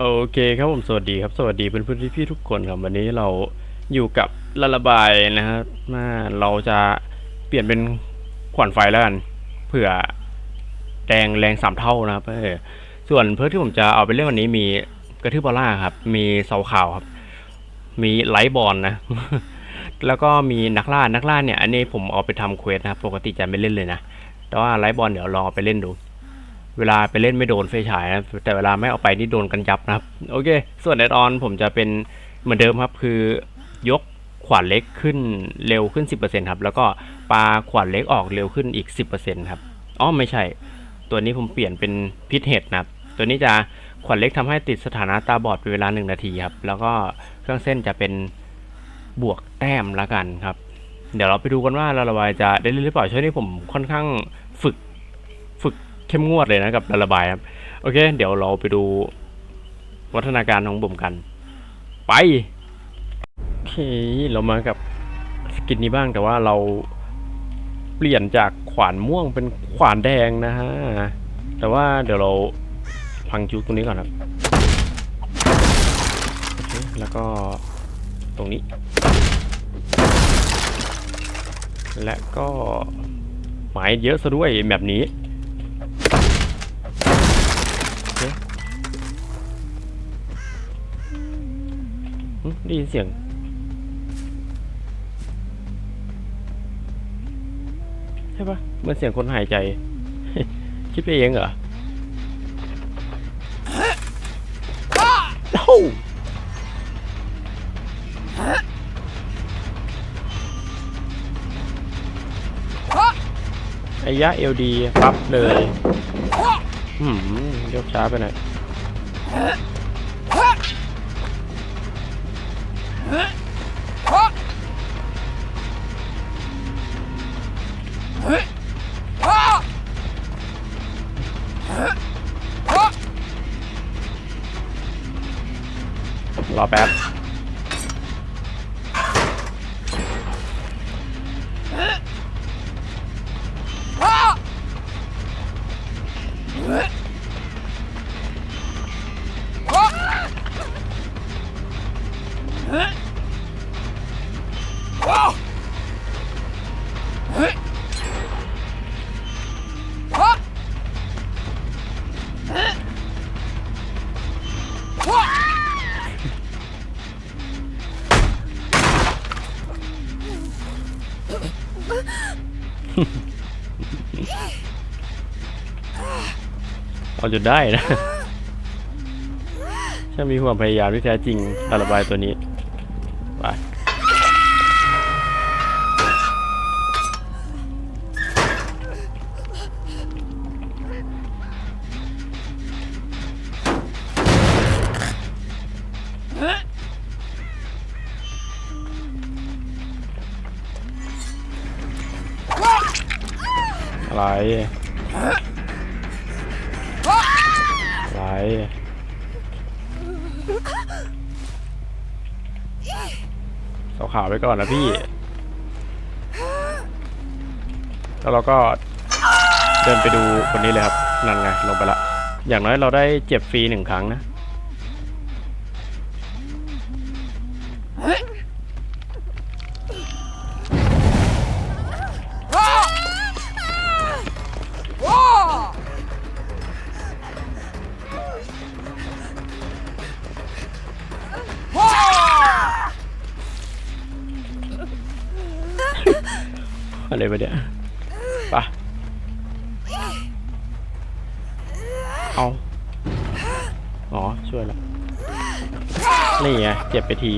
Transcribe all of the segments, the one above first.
โอเคครับผมสวัสดีครับสวัสดีเพื่อนๆพี่ทุกคนครับวันนี้เราอยู่กับละระบายนะครับมาเราจะเปลี่ยนเป็นขวานไฟแล้วกันเผื่อแดงแรงสามเท่านะครับเออส่วนเพื่อที่ผมจะเอาไปเล่นวันนี้มีกระทืบบอลล่าครับ มีเสาขาวครับ มีไลท์บอลนะ แล้วก็มีนักล่านักล่าเนี่ย อันนี้ผมเอาไปทำเควสนะครับ ปกติจะไม่เล่นเลยนะแต่ว่าไลท์บอลเดี๋ยวลองเอาไปเล่นดู เวลาไปเล่นไม่โดนไฟฉายนะแต่เวลาไม่เอาไปนี่โดนกันยับนะครับ โอเค ส่วนแอดออนผมจะเป็นเหมือนเดิมครับ คือยกขวานเล็กขึ้นเร็วขึ้น 10%ครับ แล้วก็ปาขวานเล็กออกเร็วขึ้นอีก 10%ครับอ๋อไม่ใช่ ตัวนี้ผมเปลี่ยนเป็นพิษเห็ดนะครับ ตัวนี้จะขวานเล็กทำให้ติดสถานะตาบอดเป็นเวลา 1 นาทีครับ แล้วก็เครื่องเส้นจะเป็นบวกแต้มละกันครับ เดี๋ยวเราไปดูกันว่าลาลาบายจะได้เล่นหรือเปล่าช่วงนี้ผมค่อนข้างฝึก เข้มงวดเลยนะกับลาลาบายครับ โอเค เดี๋ยวเราไปดูวัฒนาการของผมกัน ไปโอเคเรามากับสกินนี้บ้างแต่ว่าเราเปลี่ยนจากขวานม่วงเป็นขวานแดงนะฮะ แต่ว่าเดี๋ยวเราพังจุกตรงนี้ก่อนครับโอเคแล้วก็ตรงนี้ และก็หมายเยอะซะด้วยแบบนี้ ได้ยินเสียง ใช่ปะเหมือนเสียงคนหายใจ คิดไปเองเหรอโอ้ไอ้ยะเอลดี ปั๊บเลยอืมยกช้าไปหน่อย เอาจนได้นะถ้ามีความพยายามที่แท้จริงการระบายตัวนี้ อะไรอะไรเสาขาวไปก่อนนะพี่ แล้วเราก็เดินไปดูคนนี้เลยครับ นั่นไง ลงไปละ อย่างน้อยเราได้เจ็บฟรีหนึ่งครั้งนะ อะไรไปเนี่ยไปะเอาอ๋อ ช่วยแล้วนี่ไงเจ็บไปที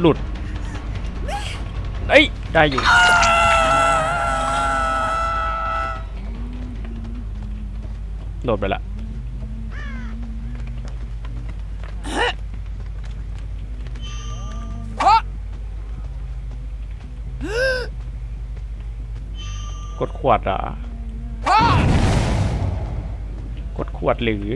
หลุด เอ้ย ได้อยู่ โดดไปละ กดขวดอะกดขวดหรือ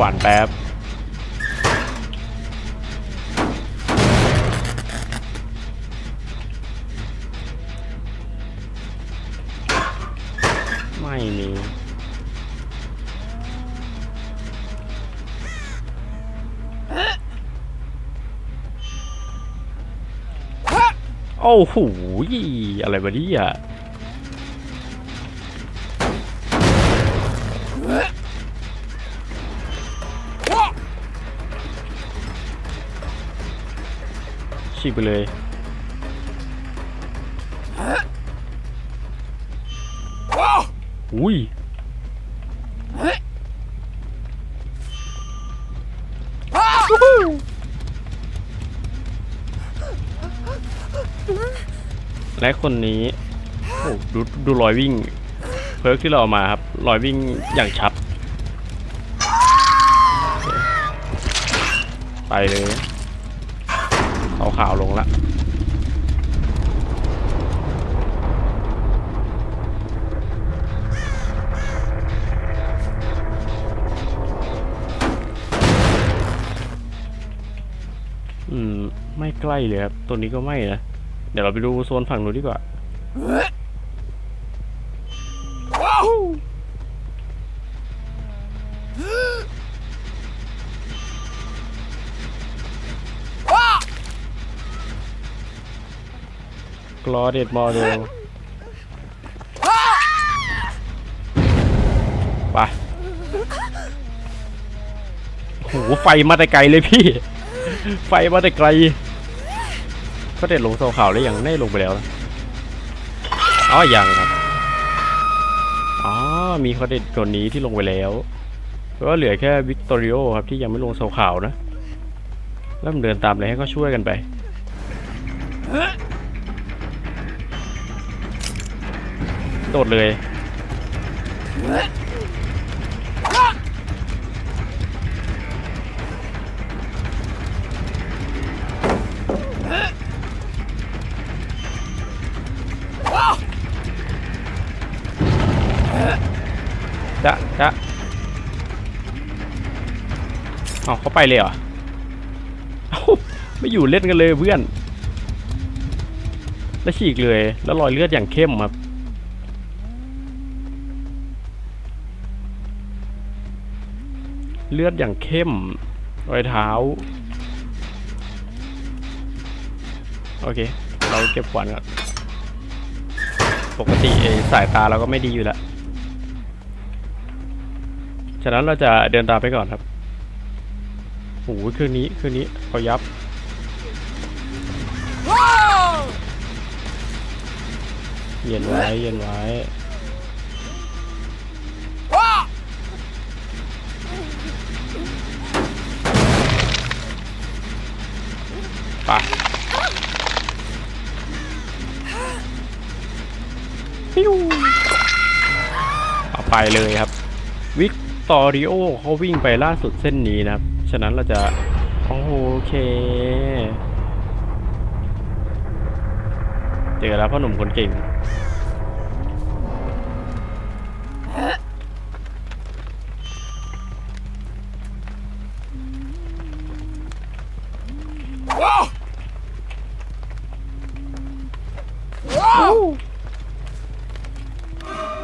วานแป๊บ ไม่มี โอ้โหอะไรวะเนี่ยฉีกไปเลย อุ้ยและคนนี้โอ้ดูดูรอยวิ่ง เพิร์กที่เราเอามาครับรอยวิ่งอย่างชัด ไปเลย เอาขาวลงละ อืม ไม่ ใกล้เลยครับ ตัวนี้ก็ไม่นะ เดี๋ยวเราไปดูโซนฝั่งนู้นดีกว่ากรอเด็ดมอเดลไปโอ้โหไฟมาแต่ไกลเลยพี่ ไฟมาแต่ไกล ก็เด็ดลงโซขาวแล้วยังได้ลงไปแล้วอ๋อยังครับอ๋อมีคอเด็ดตัวนี้ที่ลงไปแล้วก็เหลือแค่วิกตอริโอครับที่ยังไม่ลงโซขาวนะแล้วมันเดินตามเลยให้ก็ช่วยกันไปโดดเลย เอาเขาไปเลยเหรอเอ้าไม่อยู่เล่นกันเลยเพื่อน แล้วฉีกเลย แล้วรอยเลือดอย่างเข้มครับเลือดอย่างเข้ม รอยเท้า โอเค เราเก็บขวานก่อนปกติสายตาเราก็ไม่ดีอยู่แล้ว ฉะนั้นเราจะเดินตามไปก่อนครับ โอ้โหคืนนี้คืนนี้เขายับเย็นไว้เย็นไว้ไปปิ้วเอาไปเลยครับ วิกตอริโอเขาวิ่งไปล่าสุดเส้นนี้นะครับ ฉะนั้นเราจะโอเค เจอแล้วพ่อหนุ่มคนเก่ง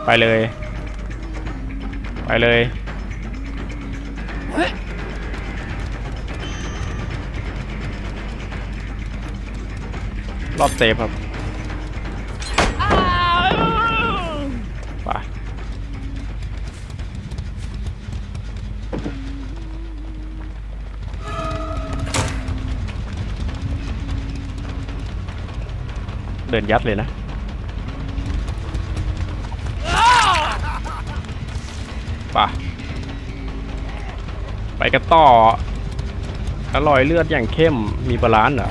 ไปเลย ไปเลย รอบเซฟครับไปเดินยัดเลยนะไปไปกันต่ออร่อยเลือดอย่างเข้มมีบาลานซ์เหรอ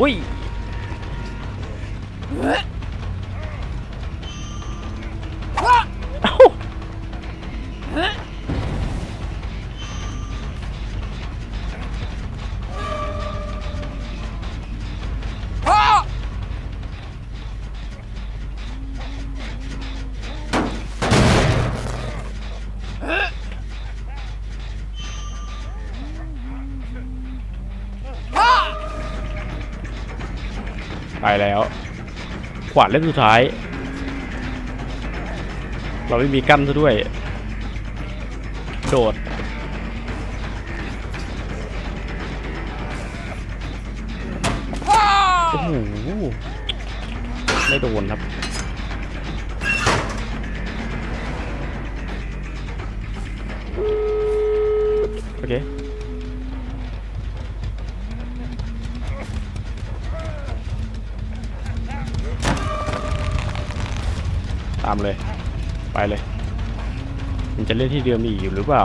อุ้ ไปแล้ว ขวานเล่มสุดท้าย เราไม่มีกั้นซะด้วย โดด โอ้โห ไม่โดนครับโอเคำเลย ไปเลย มันจะเล่นที่เดิมอีกหรือเปล่า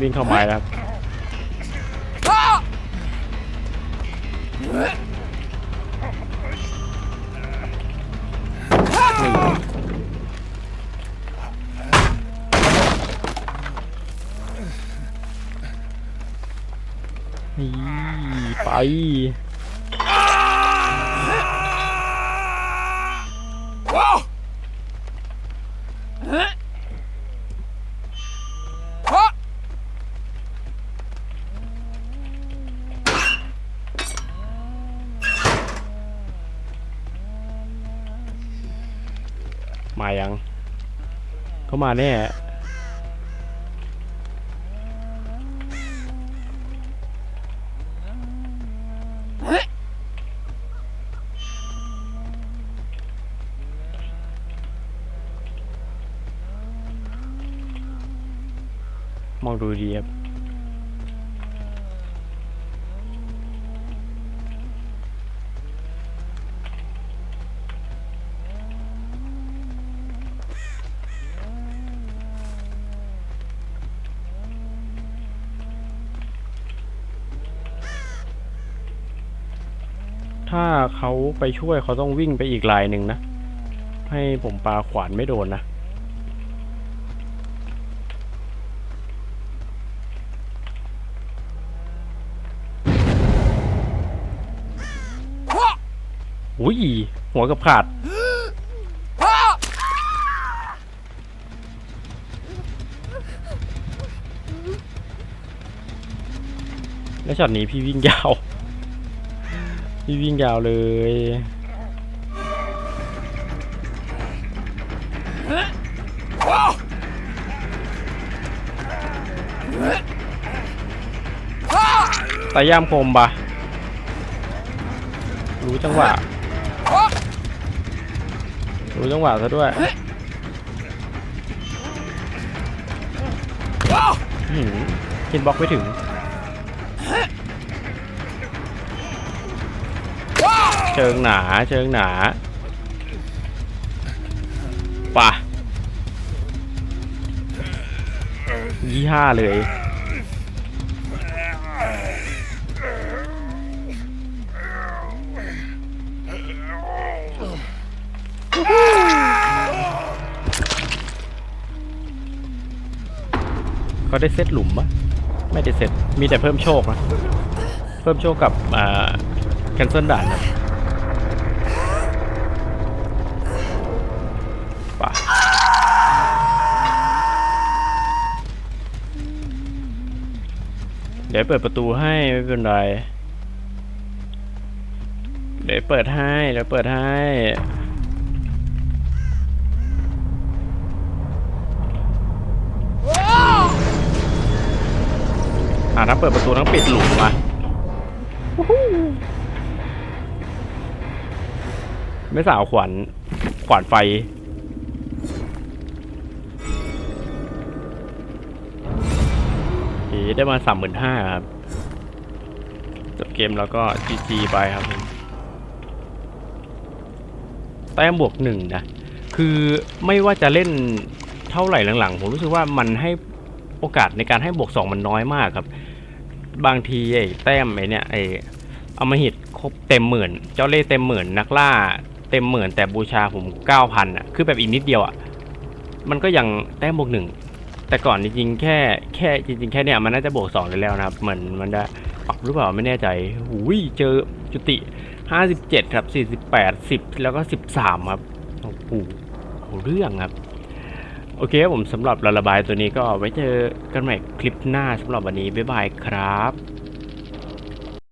วิ่งเข้าไม้แล้วนี่ไป มายัง เขามาแน่ ไปช่วยเขาต้องวิ่งไปอีกลายหนึ่งนะ ให้ผมปลาขวานไม่โดนนะ อุ้ย หัวกับขาดและช็อตนี้พี่วิ่งยาว พี่วิ่งยาวเลยตายามคมปะรู้จังหวะ รู้จังหวะซะด้วยเห็นบล็อกไม่ถึง เชิงหนา เชิงหนาป่ะยี่ห้าเลย เขาได้เซตหลุมปะไม่ได้เซตมีแต่เพิ่มโชคนะ เพิ่มโชคกับอ่าแคนเซิลด่านนะ เดี๋ยวเปิดประตูให้ไม่เป็นไร เดี๋ยวเปิดให้เดี๋ยวเปิดให้อ่าทั้งเปิดประตูทั้งปิดหลุมมาไม่สาวขวัญขวัญไฟ ได้มาสามหมื่นห้าครับ จบเกมแล้วก็จีไปครับแต้มบวกหนึ่งนะ คือไม่ว่าจะเล่นเท่าไหร่หลังๆ ผมรู้สึกว่ามันให้โอกาสในการให้บวกสองมันน้อยมากครับ บางทีไอ้แต้มไอ้เนี่ยไอ้เอามาหิตครบเต็มหมื่น เจ้าเล่เต็มหมื่น นักล่าเต็มหมื่นแต่บูชาผมเก้าพันอะ คือแบบอีกนิดเดียวอะ มันก็ยังแต้มบวกหนึ่ง แต่ก่อนจริงๆแค่แค่จริง ๆ แค่เนี่ยมันน่าจะบวกสองเลยแล้วนะครับเหมือนมันจะออกหรือเปล่าไม่แน่ใจหุยเจอจุติห้าสิบเจ็ดครับสี่สิบแปดสิบแล้วก็สิบสามครับโอ้โหเรื่องครับ โอเคผมสำหรับระบายตัวนี้ก็ไว้เจอกันใหม่คลิปหน้าสำหรับวันนี้บ๊ายบายครับ